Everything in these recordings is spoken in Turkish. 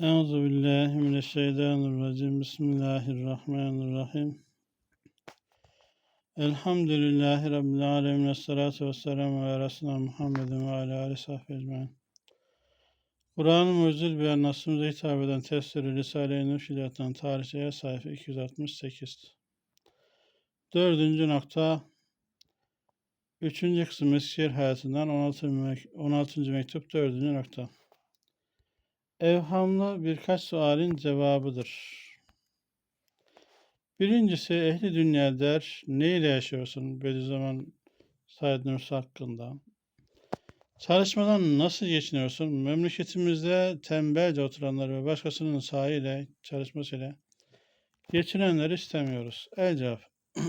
Euzu billahi mineşşeytanirracim. Bismillahirrahmanirrahim. Elhamdülillahi rabbil alamin. Essalatu vesselamu ala resulina Muhammedin ve ala alihi sahbihi ecmaîn. Kur'an-ı Mucizül Beyan nasımıza hitap eden tefsiri Risale-i Nur tarihçeye sayfa 268. Dördüncü nokta Üçüncü kısım Eskişehir hayatından 16. mek- 16. mektup dördüncü nokta. Evhamlı birkaç sualin cevabıdır. Birincisi ehli dünya der, ne ile yaşıyorsun Bediüzzaman Said Nursi hakkında? Çalışmadan nasıl geçiniyorsun? Memleketimizde tembelce oturanlar ve başkasının sahiyle, çalışmasıyla geçinenleri istemiyoruz. El cevap.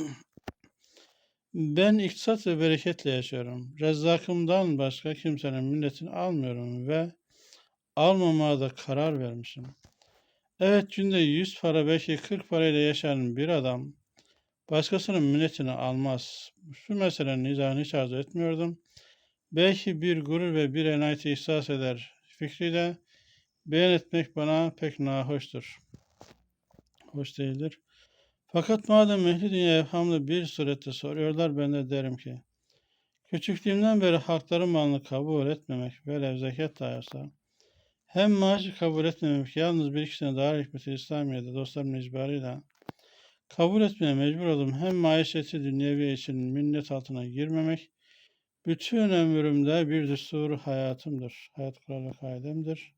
Ben iktisat ve bereketle yaşıyorum. Rezzakımdan başka kimsenin milletini almıyorum ve almamaya da karar vermişim. Evet günde 100 para belki 40 parayla yaşayan bir adam başkasının milletini almaz. Şu meselenin izahını hiç arzu etmiyordum. Belki bir gurur ve bir enayeti ihsas eder fikriyle beyan etmek bana pek nahoştur. Hoş değildir. Fakat madem ehli dünya evhamlı bir surette soruyorlar ben de derim ki küçüklüğümden beri hakların malını kabul etmemek velev zekat dayarsa hem maaşı kabul etmemek yalnız bir ikisine daha hikmeti İslamiye'de dostlarımın icbarıyla kabul etmeye mecbur oldum. Hem maişeti dünyevi için minnet altına girmemek bütün ömrümde bir düsturu hayatımdır. Hayat kuralı kaidemdir.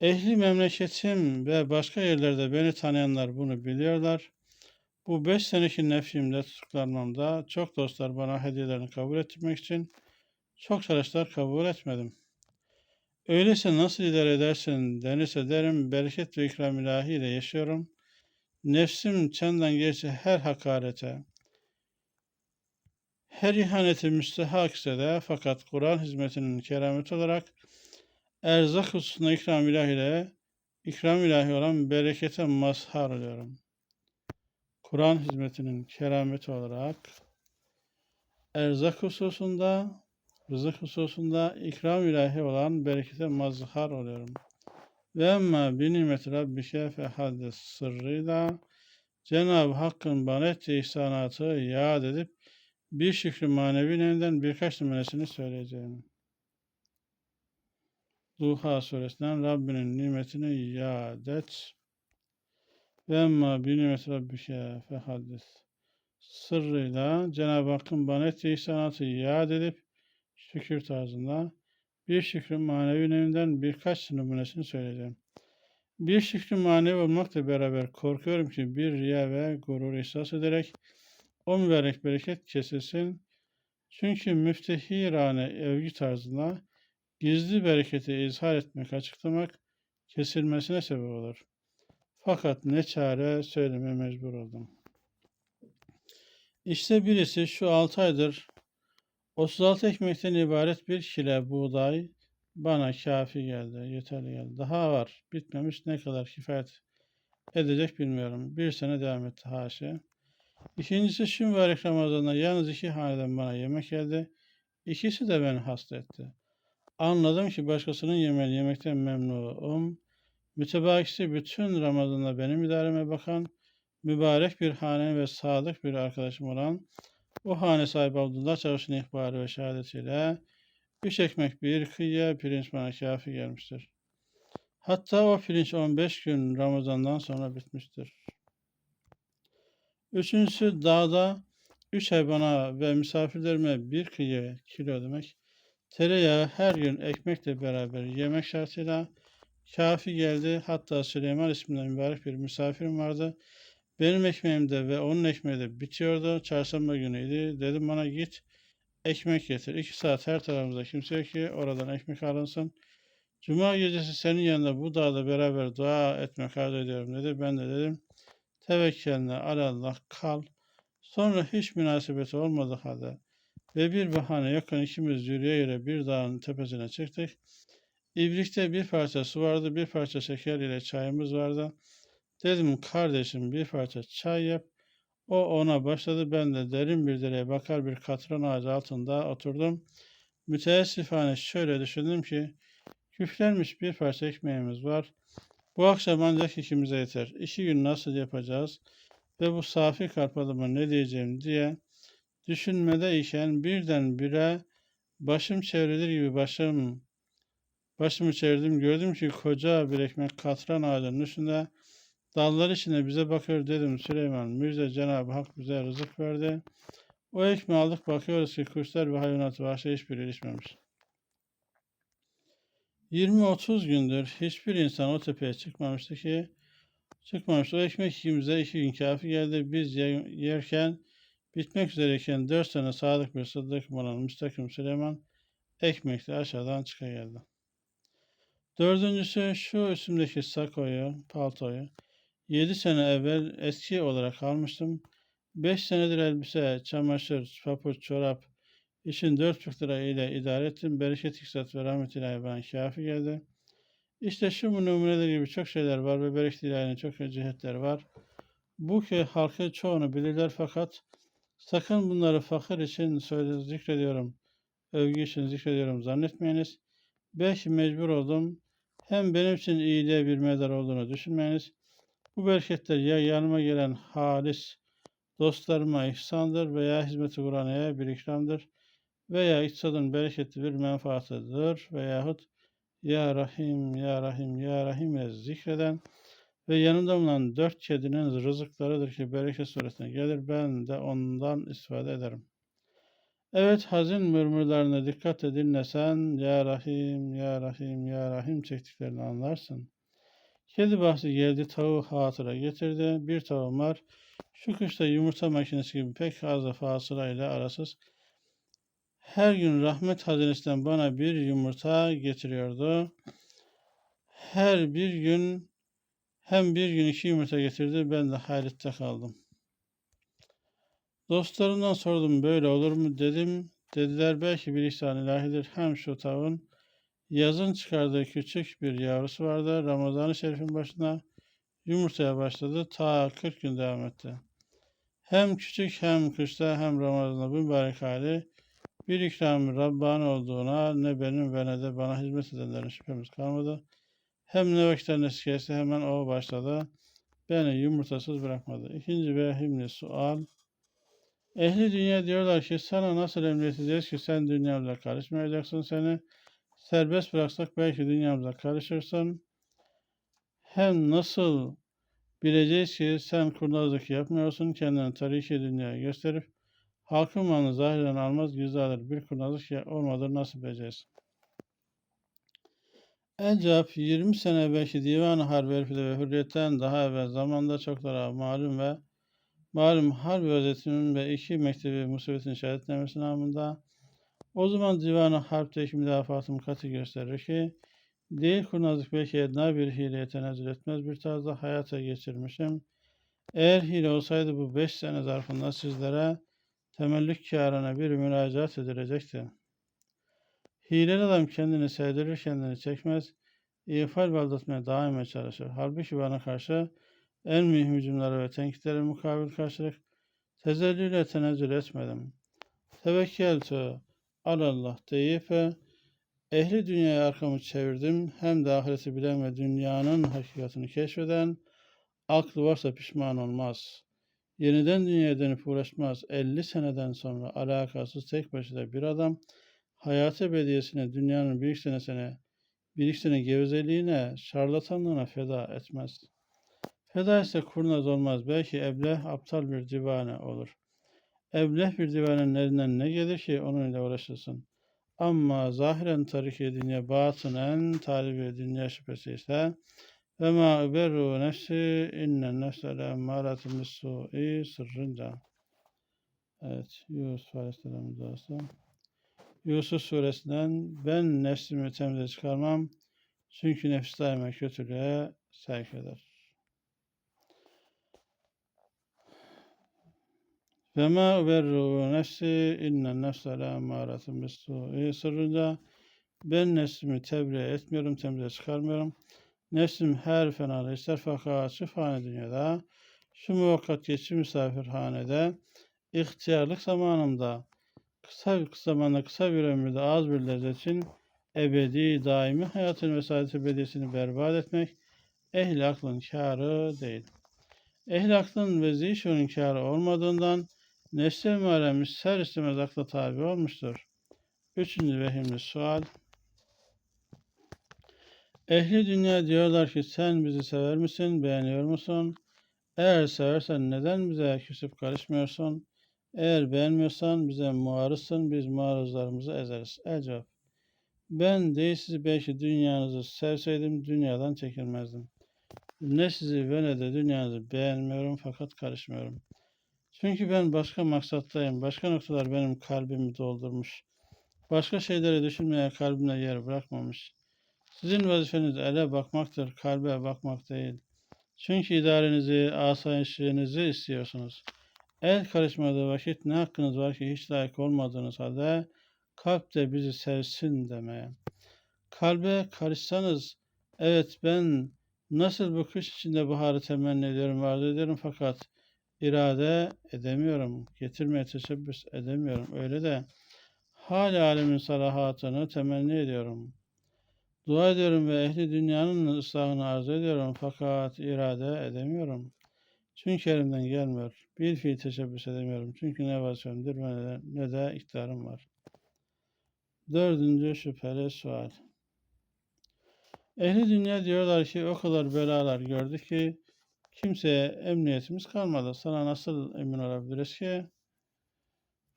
Ehli memleketim ve başka yerlerde beni tanıyanlar bunu biliyorlar. Bu beş seneki nefsimde tutuklanmamda çok dostlar bana hediyelerini kabul ettirmek için çok çalışlar kabul etmedim. Öyleyse nasıl idare edersin denirse derim bereket ve ikram ilahiyle yaşıyorum. Nefsim çenden geçe her hakarete, her ihaneti müstehak ise de fakat Kur'an hizmetinin kerameti olarak erzak hususunda ikram ilahiyle ikram ilahi olan berekete mazhar oluyorum. Kur'an hizmetinin kerameti olarak erzak hususunda rızık hususunda ikram ilahi olan berekete mazhar oluyorum. Ve emma bi nimeti rabbike fe haddes sırrıyla Cenab-ı Hakk'ın bana ettiği ihsanatı yad edip bir şükür manevi nevinden birkaç numarasını söyleyeceğim. Duha suresinden Rabbinin nimetini yad et. Ve emma bi nimeti rabbike fe haddes sırrıyla Cenab-ı Hakk'ın bana ettiği ihsanatı yad edip şükür tarzında bir şükrün manevi nevinden birkaç numunesini söyleyeceğim. Bir şükrün manevi olmakla beraber korkuyorum ki bir riya ve gurur ihsas ederek o mübarek bereket kesilsin. Çünkü müftehirane evgi tarzında gizli bereketi izhar etmek, açıklamak kesilmesine sebep olur. Fakat ne çare söyleme mecbur oldum. İşte birisi şu altı aydır 36 ekmekten ibaret bir kile buğday bana kafi geldi, yeterli geldi. Daha var, bitmemiş ne kadar kifayet edecek bilmiyorum. Bir sene devam etti haşa. İkincisi şu mübarek Ramazan'da yalnız iki haneden bana yemek geldi. İkisi de beni hasta etti. Anladım ki başkasının yemeğini yemekten memnunum. Mütebakisi bütün Ramazan'da benim idareme bakan, mübarek bir hane ve sadık bir arkadaşım olan o hane sahibi Abdullah Çavuş'un ihbarı ve şehadetiyle üç ekmek bir kıyıya pirinç bana kafi gelmiştir. Hatta o pirinç 15 gün Ramazan'dan sonra bitmiştir. Üçüncüsü dağda üç ay bana ve misafirlerime bir kıyı kilo demek. Tereyağı her gün ekmekle beraber yemek şartıyla kafi geldi. Hatta Süleyman isminden mübarek bir misafirim vardı. Benim ekmeğimde ve onun ekmeği de bitiyordu. Çarşamba günüydü. Dedim bana git ekmek getir. İki saat her tarafımızda kimse yok ki oradan ekmek alınsın. Cuma gecesi senin yanında bu dağda beraber dua etmek arzu ediyorum dedi. Ben de dedim tevekkeline alallah kal. Sonra hiç münasebeti olmadı halde ve bir bahane yakın ikimiz yürüye yürüye bir dağın tepesine çıktık. İbrikte bir parça su vardı, bir parça şeker ile çayımız vardı. Dedim kardeşim bir parça çay yap. O ona başladı. Ben de derin bir dereye bakar bir katran ağacı altında oturdum. Müteessifane şöyle düşündüm ki Küflenmiş bir parça ekmeğimiz var. Bu akşam ancak ikimize yeter. İşi gün nasıl yapacağız ve bu safi kalp adama ne diyeceğim diye düşünmede iken birdenbire başım çevrilir gibi başım başımı çevirdim. Gördüm ki koca bir ekmek katran ağacının üstünde dallar içinde bize bakıyor dedim. Süleyman Mirza Cenab-ı Hak bize rızık verdi. O ekmeği aldık bakıyoruz ki kuşlar ve hayvanat vahşi hiçbir ilişmemiş. 20-30 gündür hiçbir insan o tepeye çıkmamıştı ki çıkmamıştı. O ekmek ikimize iki gün kafi geldi. Biz ye- yerken bitmek üzereyken dört sene sadık bir sıddık olan Müstakim Süleyman ekmekle aşağıdan çıka geldi. Dördüncüsü şu üstümdeki sakoyu, paltoyu 7 sene evvel eski olarak almıştım. 5 senedir elbise, çamaşır, papuç, çorap için 4,5 lira ile idare ettim. Bereket İksat ve rahmet ilahi bana kafi geldi. İşte şu numuneler gibi çok şeyler var ve bereket ilahinin çok cihetleri var. Bu ki halkı çoğunu bilirler fakat sakın bunları fakir için söyle zikrediyorum, övgü için zikrediyorum zannetmeyiniz. Belki mecbur oldum. Hem benim için iyiliğe bir medar olduğunu düşünmeyiniz. Bu bereketler ya yanıma gelen halis dostlarıma ihsandır veya hizmeti Kur'an'a bir ikramdır veya iktisadın bereketli bir menfaatıdır veyahut Ya Rahim, Ya Rahim, Ya Rahim ile zikreden ve yanında bulunan dört kedinin rızıklarıdır ki bereket suretine gelir. Ben de ondan istifade ederim. Evet hazin mırmırlarına dikkatle dinlesen Ya Rahim, Ya Rahim, Ya Rahim çektiklerini anlarsın. Kedi bahsi geldi tavuğu hatıra getirdi. Bir tavuğum var. Şu kışta yumurta makinesi gibi pek fazla fasılayla arasız. Her gün rahmet hazinesinden bana bir yumurta getiriyordu. Her bir gün hem bir gün iki yumurta getirdi. Ben de hayrette kaldım. Dostlarımdan sordum böyle olur mu dedim. Dediler belki bir ihsan ilahidir. Hem şu tavuğun yazın çıkardığı küçük bir yavrusu vardı. Ramazan-ı Şerif'in başına yumurtaya başladı. Ta 40 gün devam etti. Hem küçük hem kışta hem Ramazan'da mübarek hali bir ikram Rabbani olduğuna ne benim ve ne de bana hizmet edenlerin şüphemiz kalmadı. Hem ne vakitten eskiyse hemen o başladı. Beni yumurtasız bırakmadı. İkinci vehimli sual. Ehli dünya diyorlar ki sana nasıl emredeceğiz ki sen dünyamıza karışmayacaksın seni. Serbest bıraksak belki dünyamıza karışırsın. Hem nasıl bileceğiz ki sen kurnazlık yapmıyorsun kendini tariki dünyaya gösterip halkın malını zahiren almaz gizli bir kurnazlık ya- olmadır nasıl bileceğiz? Encap 20 sene belki Divan-ı Harbi ve Hürriyet'ten daha evvel zamanda çoklara malum ve malum harp vaziyetimin ve iki mektebi musibetin şehitlemesi namında o zaman Divan-ı Harp'teki müdafaatım katı gösterir ki değil kurnazlık belki edna bir hileye tenezzül etmez bir tarzda hayata geçirmişim. Eğer hile olsaydı bu beş sene zarfında sizlere temellük kârına bir müracaat edilecekti. Hileli adam kendini sevdirir, kendini çekmez. İfal ve aldatmaya daima çalışır. Halbuki bana karşı en mühim hücumlara ve tenkitlere mukabil karşılık tezellüyle tenezzül etmedim. Tevekkeltü alallah deyip ehli dünyaya arkamı çevirdim. Hem de ahireti bilen ve dünyanın hakikatini keşfeden aklı varsa pişman olmaz. Yeniden dünyaya dönüp uğraşmaz. 50 seneden sonra alakasız tek başına bir adam hayatı ebediyesine, dünyanın bir senesine, bir sene gevezeliğine, şarlatanlığına feda etmez. Feda ise kurnaz olmaz. Belki ebleh aptal bir divane olur. Ebleh bir divanenin elinden ne gelir ki onunla uğraşırsın. Ama zahiren tariki dünya, batınen talibi dünya şüphesi ise ve ma uberru nefsi innen nefse le emmâratun bis-sû'i sırrınca. Evet, Yusuf Aleyhisselam'ın duası. Yusuf suresinden ben nefsimi temize çıkarmam. Çünkü nefis daima kötülüğe sevk eder. Ve ma uberru nefsi innen nefse la bis-sû'i sırrınca ben nefsimi tebriğe etmiyorum, temize çıkarmıyorum. Nefsim her fenalı ister fakat şu fani dünyada, şu muvakkat geçici misafirhanede, ihtiyarlık zamanımda, kısa bir zamanda, kısa bir ömürde az bir lezzet için ebedi, daimi hayatın ve saadet ebediyesini berbat etmek ehli aklın kârı değil. Ehli aklın ve zişurun kârı olmadığından nefse emare ister istemez akla tabi olmuştur. Üçüncü vehimli sual. Ehli dünya diyorlar ki sen bizi sever misin, beğeniyor musun? Eğer seversen neden bize küsüp karışmıyorsun? Eğer beğenmiyorsan bize muarızsın, biz muarızlarımızı ezeriz. El cevap. Ben değil sizi belki dünyanızı sevseydim dünyadan çekilmezdim. Ne sizi ve ne de dünyanızı beğenmiyorum fakat karışmıyorum. Çünkü ben başka maksattayım. Başka noktalar benim kalbimi doldurmuş. Başka şeyleri düşünmeye kalbimde yer bırakmamış. Sizin vazifeniz ele bakmaktır, kalbe bakmak değil. Çünkü idarenizi, asayişinizi istiyorsunuz. El karışmadığı vakit ne hakkınız var ki hiç layık olmadığınız halde kalp de bizi sevsin demeye. Kalbe karışsanız, evet ben nasıl bu kış içinde baharı temenni ediyorum, arzu ediyorum fakat irade edemiyorum, getirmeye teşebbüs edemiyorum. Öyle de hal alemin salahatını temenni ediyorum. Dua ediyorum ve ehli dünyanın ıslahını arzu ediyorum fakat irade edemiyorum. Çünkü elimden gelmiyor. Bir fiil teşebbüs edemiyorum. Çünkü ne vazifemdir ve ne ne de iktidarım var. Dördüncü şüpheli sual. Ehli dünya diyorlar ki o kadar belalar gördük ki kimseye emniyetimiz kalmadı. Sana nasıl emin olabiliriz ki?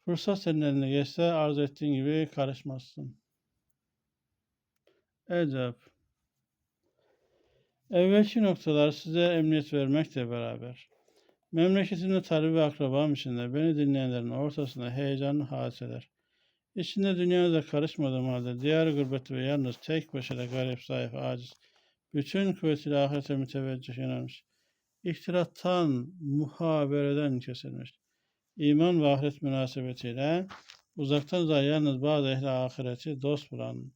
Fırsat senin eline geçse arzu ettiğin gibi karışmazsın. El cevap. Evvelki noktalar size emniyet vermekle beraber. Memleketimde talip ve akrabam içinde beni dinleyenlerin ortasında heyecanlı hadiseler. İçinde dünyanıza karışmadığım halde diyar gurbeti ve yalnız tek başına garip, zayıf, aciz, bütün kuvvetiyle ahirete müteveccih yönelmiş. İhtirattan, muhabereden kesilmiş. İman ve ahiret münasebetiyle uzaktan da yalnız bazı ehli ahireti dost bulan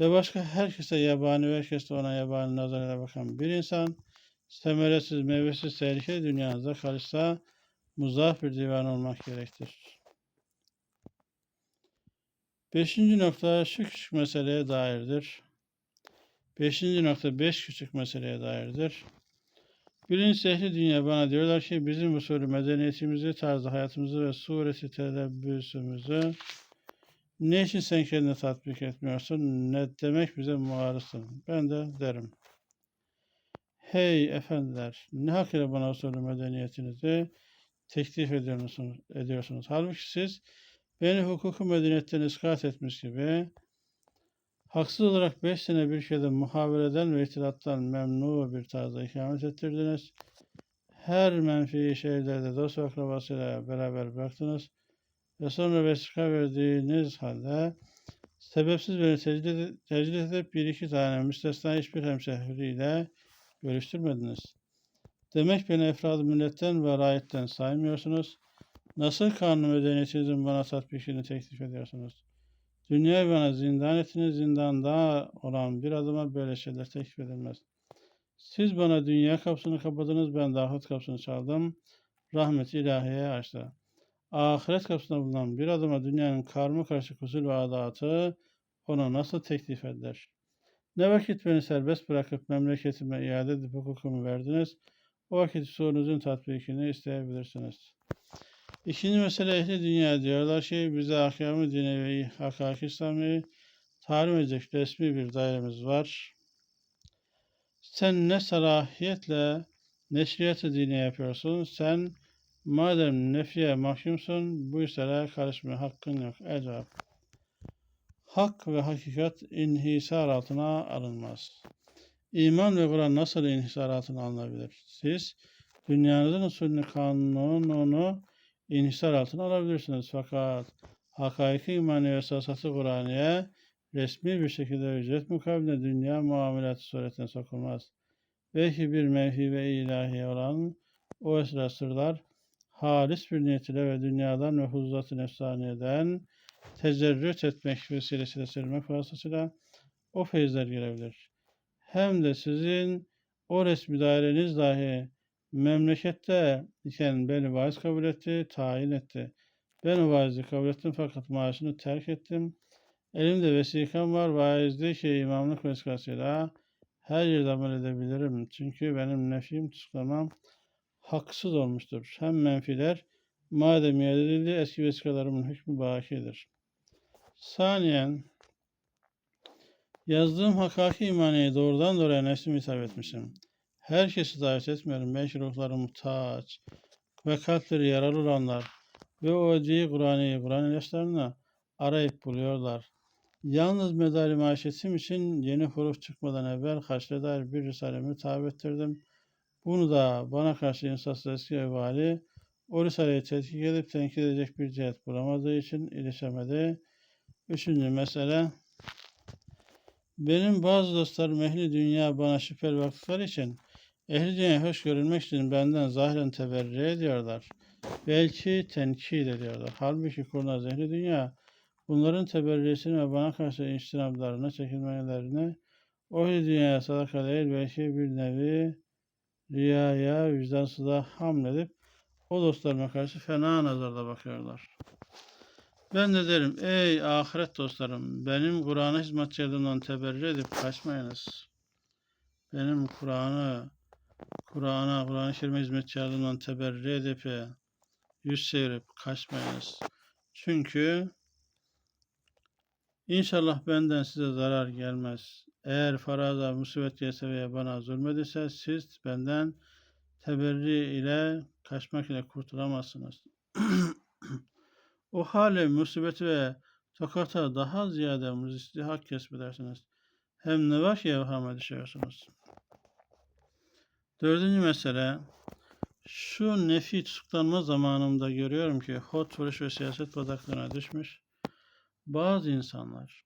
ve başka herkese yabani ve herkes de ona yabani nazarıyla bakan bir insan semeresiz, meyvesiz, tehlikeli dünyanızda karışsa muzaf bir divan olmak gerektir. Beşinci nokta şu küçük meseleye dairdir. Beşinci nokta beş küçük meseleye dairdir. Birinci ehli dünya bana diyorlar ki bizim usulü medeniyetimizi, tarzı hayatımızı ve sureti telebbüsümüzü ne için sen kendine tatbik etmiyorsun? Ne demek bize muarızsın? Ben de derim. Hey efendiler, ne hak ile bana usulü medeniyetinizi teklif ediyorsunuz, ediyorsunuz? Halbuki siz beni hukuku medeniyetten iskat etmiş gibi haksız olarak beş sene bir ülkede muhabereden ve ihtilattan memnu bir tarzda ikamet ettirdiniz. Her menfi şeylerde dost akrabasıyla beraber bıraktınız ve sonra vesika verdiğiniz halde sebepsiz beni tecrid, tecrid edip bir iki tane müstesna hiçbir hemşehriyle görüştürmediniz. Demek beni efrad milletten ve rayetten saymıyorsunuz. Nasıl kanun medeniyetinizin bana tatbikini teklif ediyorsunuz? Dünyayı bana zindan ettiniz, zindanda olan bir adıma böyle şeyler teklif edilmez. Siz bana dünya kapısını kapadınız, ben dahut kapısını çaldım. Rahmet ilahiye açtı. Ahiret kapısında bulunan bir adıma dünyanın karma karışık usul ve adatı ona nasıl teklif eder? Ne vakit beni serbest bırakıp memleketime iade edip hukukumu verdiniz, o vakit sorunuzun tatbikini isteyebilirsiniz. İkinci mesele ehli dünya diyorlar ki bize ahkamı dinevi, hakak İslami talim edecek resmi bir dairemiz var. Sen ne salahiyetle neşriyat-ı dini yapıyorsun? Sen madem nefiye mahkumsun bu işlere karışmaya hakkın yok. El. Hak ve hakikat inhisar altına alınmaz. İman ve Kur'an nasıl inhisar altına alınabilir? Siz dünyanızın usulünü, kanununu inhisar altına alabilirsiniz. Fakat hakaiki imani ve esasatı Kur'an'ya resmi bir şekilde ücret mukabilinde dünya muamelatı suretine sokulmaz. Belki bir mevhi ve ilahi olan o esra sırlar halis bir niyet ile ve dünyadan ve huzuzat-ı nefsaniyeden tezerrüt etmek vesilesiyle silmek vasıtasıyla o feyizler gelebilir. Hem de sizin o resmi daireniz dahi memlekette iken beni vaiz kabul etti, tayin etti. Ben o vaizi kabul ettim fakat maaşını terk ettim. Elimde vesikam var. Vaizli ki imamlık vesikasıyla her yerde amel edebilirim. Çünkü benim nefim tutuklamam haksız olmuştur. Hem menfiler madem iade edildi eski vesikalarımın hükmü bakidir. Saniyen yazdığım hakiki imaniye doğrudan doğruya nefsime hitap etmişim. Herkesi davet etmiyorum. Belki ruhları muhtaç ve kalpleri yaralı olanlar ve o ödeyi Kur'an'ı, Kur'an ilaçlarını arayıp buluyorlar. Yalnız medari maişetim için yeni huruf çıkmadan evvel haşre dair bir risalemi tabi ettirdim. Bunu da bana karşı insafsız eski evvali o risaleyi tetkik edip tenkit edecek bir cihet bulamadığı için ilişemedi. Üçüncü mesele benim bazı dostlarım ehli dünya bana şüpheli baktıkları için ehli dünya hoş görülmek için benden zahiren teberri ediyorlar. Belki tenkit ediyorlar. Halbuki kurnaz ehli dünya bunların teberrisini ve bana karşı iştinablarına, çekilmelerine o dünyaya sadaka değil belki bir nevi riyaya, vicdansızlığa hamledip o dostlarıma karşı fena nazarda bakıyorlar. Ben de derim, ey ahiret dostlarım, benim Kur'an'a hizmetçi olduğumdan teberrü edip kaçmayınız. Benim Kur'an'ı, Kur'an'a, Kur'an-ı Kerim'e hizmetçi olduğumdan teberrü edip yüz çevirip kaçmayınız. Çünkü inşallah benden size zarar gelmez. Eğer faraza musibet gelse veya bana zulmedilse siz benden teberri ile kaçmak ile kurtulamazsınız. o hale musibeti ve tokata daha ziyade müstihak kesbedersiniz. Hem ne var ki evhama düşüyorsunuz. Dördüncü mesele, şu nefi tutuklanma zamanımda görüyorum ki hot vuruş ve siyaset badaklığına düşmüş bazı insanlar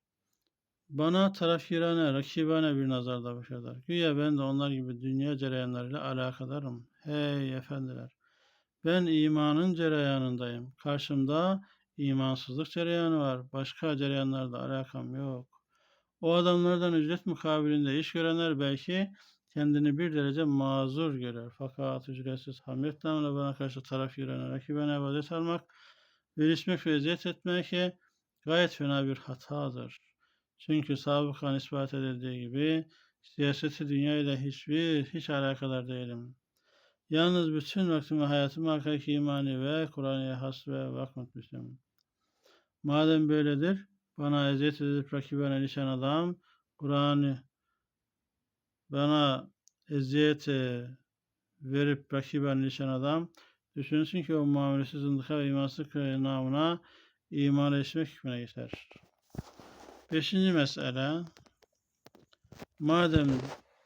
bana tarafgirane, rakibane bir nazarda bakıyorlar. Güya ben de onlar gibi dünya cereyanlarıyla alakadarım. Hey efendiler! Ben imanın cereyanındayım. Karşımda imansızlık cereyanı var. Başka cereyanlarla alakam yok. O adamlardan ücret mukabilinde iş görenler belki kendini bir derece mazur görür. Fakat ücretsiz hamiyet namına karşı taraf girene, rakibine ibadet almak, verişmek ve eziyet etmek gayet fena bir hatadır. Çünkü sabıkan ispat edildiği gibi siyaseti dünya ile hiçbir hiç alakadar değilim. Yalnız bütün vaktimi hayatımı hakiki imani ve Kur'an'a has ve vakmetmişim. Madem böyledir, bana eziyet edip rakibine ilişen adam, Kur'an'ı bana eziyet verip rakibine ilişen adam, düşünsün ki o muamelesi zındıka ve imansızlık namına iman etmek hükmüne geçer. Beşinci mesele, madem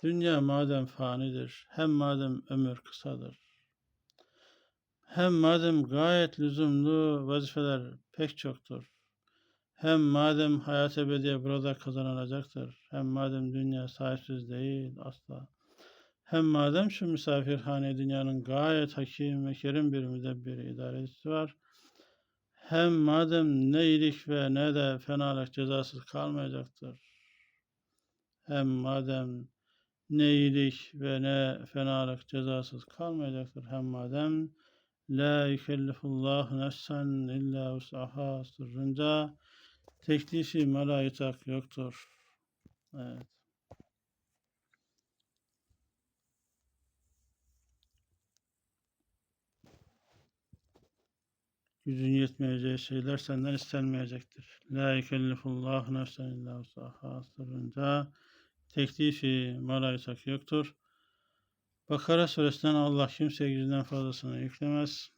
dünya madem fanidir, hem madem ömür kısadır, hem madem gayet lüzumlu vazifeler pek çoktur, hem madem hayat ebediye burada kazanılacaktır, hem madem dünya sahipsiz değil asla, hem madem şu misafirhane dünyanın gayet hakim ve kerim bir müdebbir idarecisi var, hem madem ne iyilik ve ne de fenalık cezasız kalmayacaktır. Hem madem ne iyilik ve ne fenalık cezasız kalmayacaktır. Hem madem La yükellifullah nefsen illa usaha sırrınca teklifi melayitak yoktur. Evet. Gücün yetmeyeceği şeyler senden istenmeyecektir. La yükellifullahu nefsen illa usaha sırrınca teklifi malaysak yoktur. Bakara suresinden Allah kimseye gücünden fazlasını yüklemez.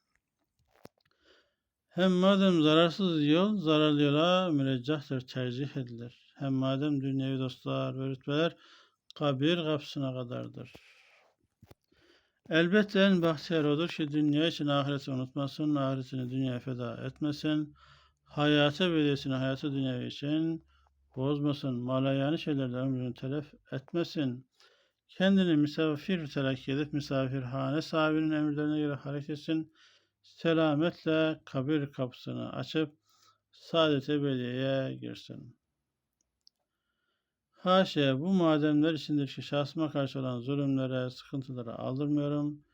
Hem madem zararsız yol zararlı yola müreccahtır, tercih edilir. Hem madem dünyevi dostlar ve rütbeler kabir kapısına kadardır. Elbette en bahtiyar odur ki dünya için ahireti unutmasın, ahiretini dünyaya feda etmesin, hayatı bedesini hayatı dünya için bozmasın, malayani şeylerle ömrünü telef etmesin, kendini misafir telakki edip misafirhane sahibinin emirlerine göre hareket etsin, selametle kabir kapısını açıp saadet ebediyeye girsin. Haşa bu mademler içindeki şahsıma karşı olan zulümlere, sıkıntılara aldırmıyorum.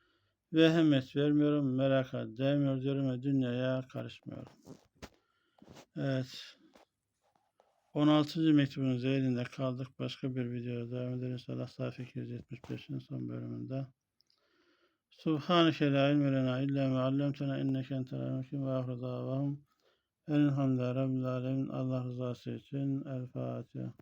Vehemet vermiyorum, meraka değmiyor diyorum ve dünyaya karışmıyorum. Evet. 16. mektubun zeyrinde kaldık. Başka bir videoda devam ederiz. İnşallah sayfa 275'in son bölümünde. Subhaneke la ilme lena illa ma allamtena inneke entel hakim ve ahru davahum. Elhamdülillahi Rabbil alemin. Allah rızası için. El Fatiha.